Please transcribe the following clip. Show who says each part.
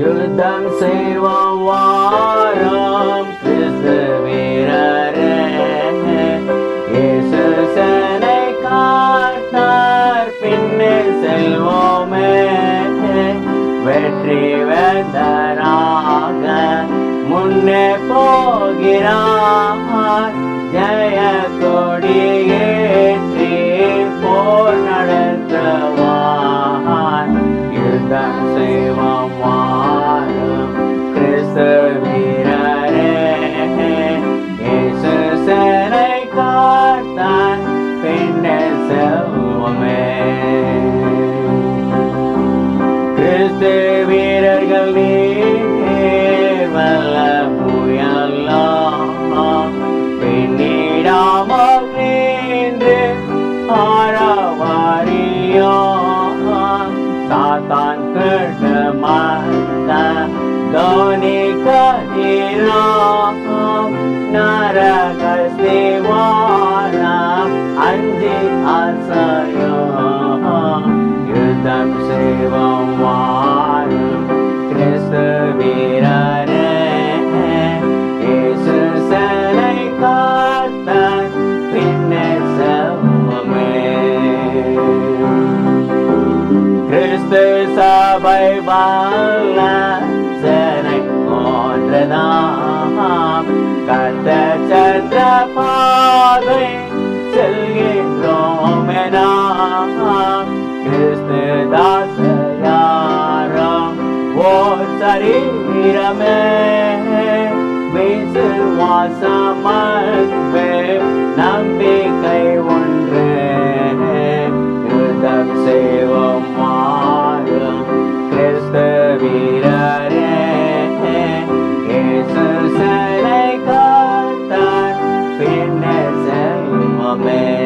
Speaker 1: யுத்தம் செய்வோம் வாரம் கிறிஸ்து வீரரே இயேசு சேனை காத்தார் பின்னே செல்வோமே வெற்றி வேந்தராக முன்னே போகிறார் பந்து வீரர்கள் நீர் வல்ல புயலாம் பின்னிடாமல் நின்று ஆரவாரியா சாத்தான் கிட்ட மாத்த தோனி கதிராம் நரக சேவானாம் அஞ்சு ஆசையோ. யுத்தம் செய்வோம் வாரும் சபை வாழ சேனை போன்றதாம் கத்த சந்திர பாதை செல்கின்றோம் நாம். கிறிஸ்து தாசயாரம் ஓர் சரீரமே. விசுவாசம் அன்பே நம்பிக்கை ஒன்று. Amen.